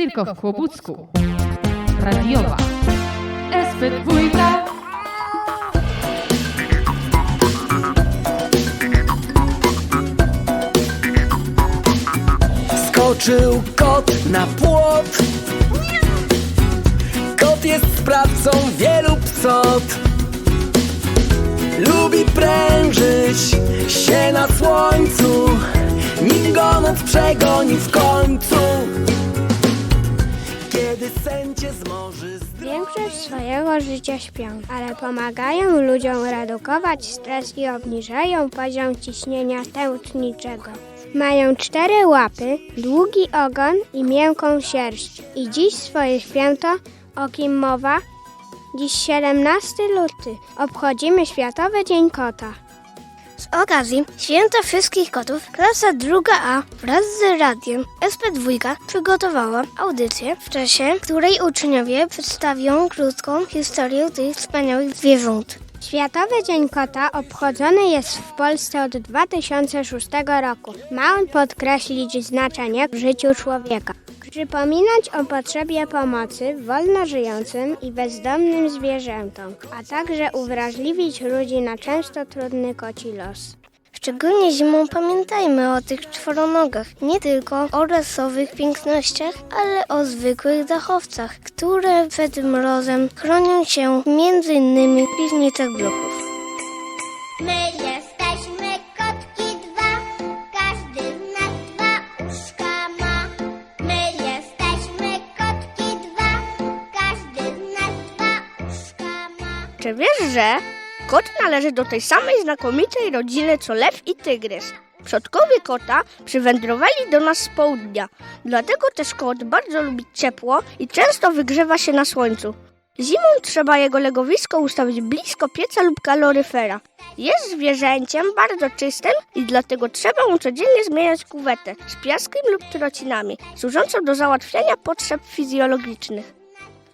tylko w Kłobucku. Radiowa. SP2. Skoczył kot na płot Kot jest sprawcą wielu psot Lubi prężyć się na słońcu Nim go noc przegoni w końcu Kiedy sen cię zmoży z Większość swojego życia śpią, ale pomagają ludziom redukować stres i obniżają poziom ciśnienia tętniczego. Mają cztery łapy, długi ogon i miękką sierść. I dziś swoje święto, o kim mowa? Dziś 17 luty. Obchodzimy Światowy Dzień Kota. Z okazji Święta Wszystkich Kotów klasa druga A wraz z radiem SP2 przygotowała audycję, w czasie której uczniowie przedstawią krótką historię tych wspaniałych zwierząt. Światowy Dzień Kota obchodzony jest w Polsce od 2006 roku. Ma on podkreślić znaczenie w życiu człowieka. Przypominać o potrzebie pomocy wolno żyjącym i bezdomnym zwierzętom, a także uwrażliwić ludzi na często trudny koci los. Szczególnie zimą pamiętajmy o tych czworonogach, nie tylko o rasowych pięknościach, ale o zwykłych dachowcach, które przed mrozem chronią się m.in. w piwnicach bloków. Że kot należy do tej samej znakomitej rodziny co lew i tygrys? Przodkowie kota przywędrowali do nas z południa, dlatego też kot bardzo lubi ciepło i często wygrzewa się na słońcu. Zimą trzeba jego legowisko ustawić blisko pieca lub kaloryfera. Jest zwierzęciem bardzo czystym i dlatego trzeba mu codziennie zmieniać kuwetę z piaskiem lub trocinami, służącą do załatwiania potrzeb fizjologicznych.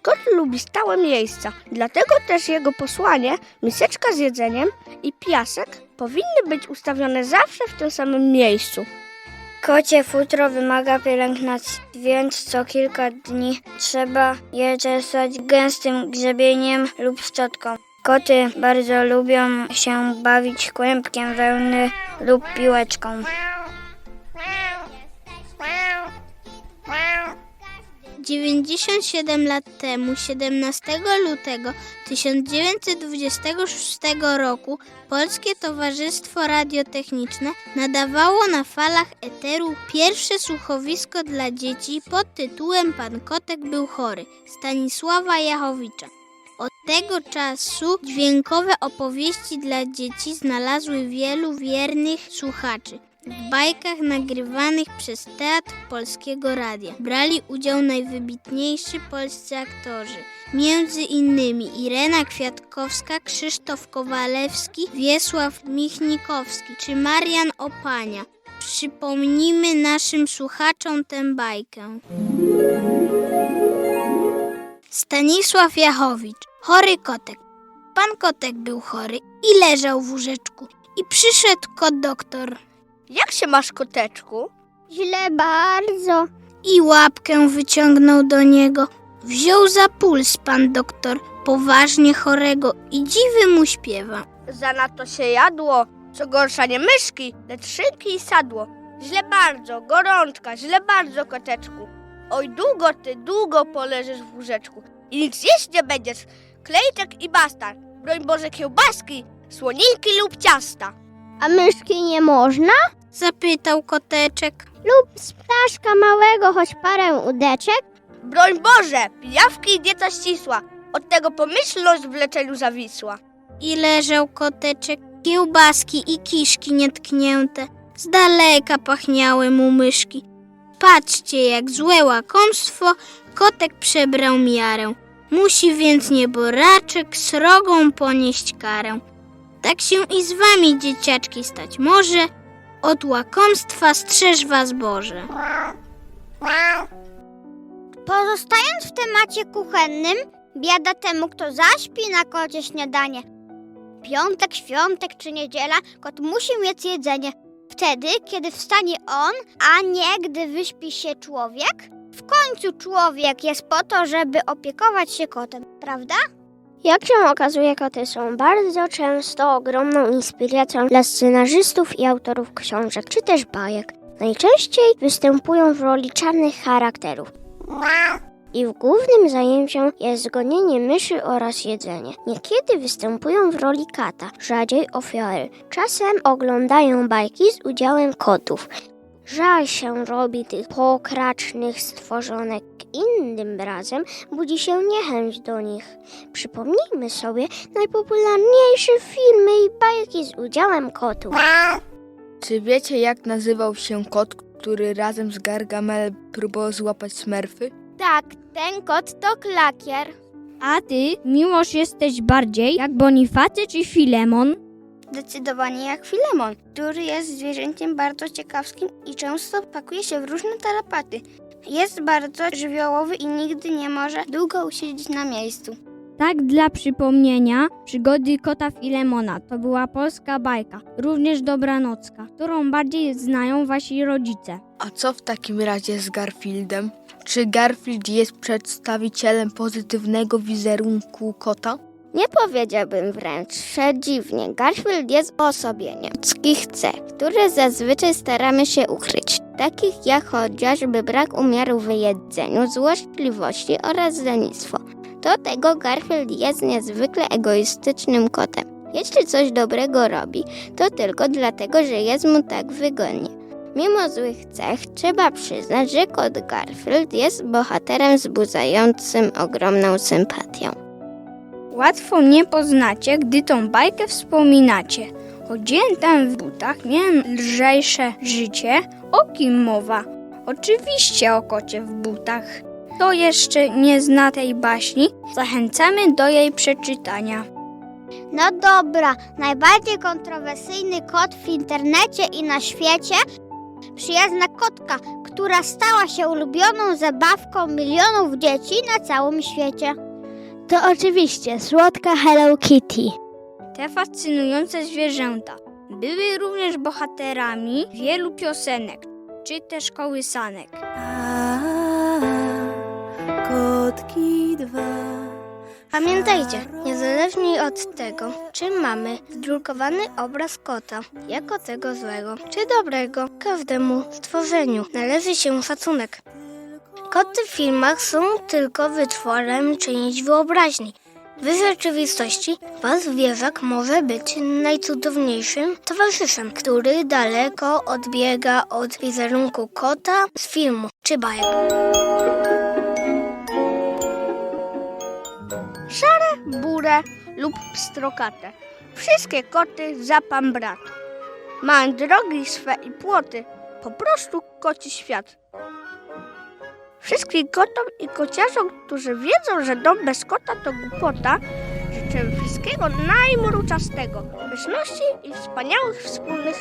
Kot lubi stałe miejsca, dlatego też jego posłanie, miseczka z jedzeniem i piasek powinny być ustawione zawsze w tym samym miejscu. Kocie futro wymaga pielęgnacji, więc co kilka dni trzeba je czesać gęstym grzebieniem lub szczotką. Koty bardzo lubią się bawić kłębkiem wełny lub piłeczką. 97 lat temu, 17 lutego 1926 roku, Polskie Towarzystwo Radiotechniczne nadawało na falach eteru pierwsze słuchowisko dla dzieci pod tytułem Pan Kotek był chory Stanisława Jachowicza. Od tego czasu dźwiękowe opowieści dla dzieci znalazły wielu wiernych słuchaczy. W bajkach nagrywanych przez Teatr Polskiego Radia brali udział najwybitniejsi polscy aktorzy, między innymi Irena Kwiatkowska, Krzysztof Kowalewski, Wiesław Michnikowski czy Marian Opania. Przypomnijmy naszym słuchaczom tę bajkę. Stanisław Jachowicz, chory kotek. Pan kotek był chory i leżał w łóżeczku. I przyszedł kot doktor Jak się masz, koteczku? Źle bardzo. i łapkę wyciągnął do niego. Wziął za puls pan doktor, poważnie chorego i dziwy mu śpiewa. Zanadto się jadło, co gorsza nie myszki, lecz szynki i sadło. Źle bardzo, gorączka, źle bardzo, koteczku. Oj, długo ty, długo poleżysz w łóżeczku i nic jeść nie będziesz. Klejczek i basta, broń Boże kiełbaski, słoniki lub ciasta. A myszki nie można? Zapytał koteczek. Lub z ptaszka małego choć parę udeczek? Broń Boże, pijawki i dieta ścisła, od tego pomyślność w leczeniu zawisła. I leżał koteczek, kiełbaski i kiszki nietknięte. Z daleka pachniały mu myszki. Patrzcie, jak złe łakomstwo kotek przebrał miarę. Musi więc nieboraczek srogą ponieść karę. Tak się i z wami, dzieciaczki, stać może. Od łakomstwa strzeż was Boże. Pozostając w temacie kuchennym, biada temu, kto zaśpi na kocie śniadanie. Piątek, świątek czy niedziela, kot musi mieć jedzenie. Wtedy, kiedy wstanie on, a nie gdy wyśpi się człowiek? W końcu człowiek jest po to, żeby opiekować się kotem, prawda? Jak się okazuje, koty są bardzo często ogromną inspiracją dla scenarzystów i autorów książek, czy też bajek. Najczęściej występują w roli czarnych charakterów. Ich głównym zajęciem jest gonienie myszy oraz jedzenie. Niekiedy występują w roli kata, rzadziej ofiary. Czasem oglądają bajki z udziałem kotów. Żal się robi tych pokracznych stworzonek. Innym razem budzi się niechęć do nich. Przypomnijmy sobie najpopularniejsze filmy i bajki z udziałem kotów. Czy wiecie, jak nazywał się kot, który razem z Gargamelem próbował złapać smerfy? Tak, ten kot to klakier. A ty, Miłosz, jesteś bardziej jak Bonifacy czy Filemon? Zdecydowanie jak Filemon, który jest zwierzęciem bardzo ciekawskim i często pakuje się w różne tarapaty. Jest bardzo żywiołowy i nigdy nie może długo usiedzieć na miejscu. Tak dla przypomnienia, przygody kota Filemona to była polska bajka, również dobranocka, którą bardziej znają wasi rodzice. A co w takim razie z Garfieldem? Czy Garfield jest przedstawicielem pozytywnego wizerunku kota? Nie powiedziałbym wręcz, że dziwnie. Garfield jest osobieniem ludzkich cech, które zazwyczaj staramy się ukryć. Takich jak chociażby brak umiaru w jedzeniu, złośliwości oraz lenistwo. Do tego Garfield jest niezwykle egoistycznym kotem. Jeśli coś dobrego robi, to tylko dlatego, że jest mu tak wygodnie. Mimo złych cech, trzeba przyznać, że kot Garfield jest bohaterem wzbudzającym ogromną sympatią. Łatwo mnie poznacie, gdy tą bajkę wspominacie. Chodziłem tam w butach, miałem lżejsze życie. O kim mowa? Oczywiście o kocie w butach. Kto jeszcze nie zna tej baśni, zachęcamy do jej przeczytania. No dobra, najbardziej kontrowersyjny kot w internecie i na świecie przyjazna kotka, która stała się ulubioną zabawką milionów dzieci na całym świecie. To oczywiście słodka Hello Kitty. Te fascynujące zwierzęta były również bohaterami wielu piosenek, czy też kołysanek. A, kotki dwa. Pamiętajcie, niezależnie od tego, czy mamy wdrukowany obraz kota jako tego złego, czy dobrego, każdemu stworzeniu należy się szacunek. Koty w filmach są tylko wytworem czyjejś wyobraźni. W rzeczywistości wasz zwierzak może być najcudowniejszym towarzyszem, który daleko odbiega od wizerunku kota z filmu czy bajek. burę lub pstrokate. Wszystkie koty za pan brat. Mają drogi swe i płoty, po prostu koci świat. Wszystkim kotom i kociarzom, którzy wiedzą, że dom bez kota to głupota, życzę wszystkiego najmruczastego, pyszności i wspaniałych wspólnych.